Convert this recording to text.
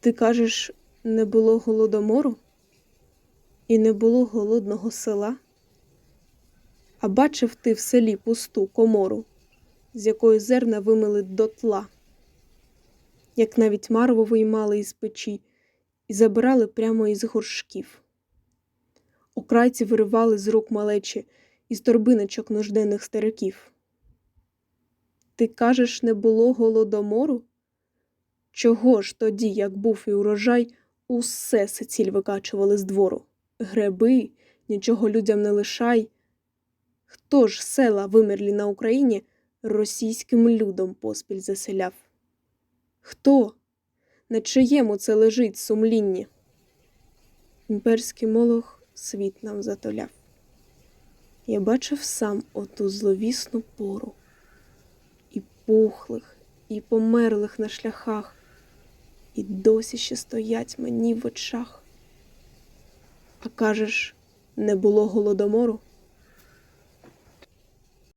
Ти кажеш, не було голодомору? І не було голодного села? А бачив ти в селі пусту комору, з якої зерна вимили дотла, як навіть марву виймали із печі і забирали прямо із горшків. Окрайці виривали з рук малечі із торбиночок нужденних стариків. Ти кажеш, не було голодомору? Чого ж тоді, як був і урожай, усе сиціль викачували з двору? Греби, нічого людям не лишай. Хто ж села вимерлі на Україні російським людом поспіль заселяв? Хто? На чиєму це лежить сумлінні? Імперський молох світ нам затоляв. Я бачив сам оту зловісну пору, і пухлих, і померлих на шляхах, і досі ще стоять мені в очах. А кажеш, не було голодомору?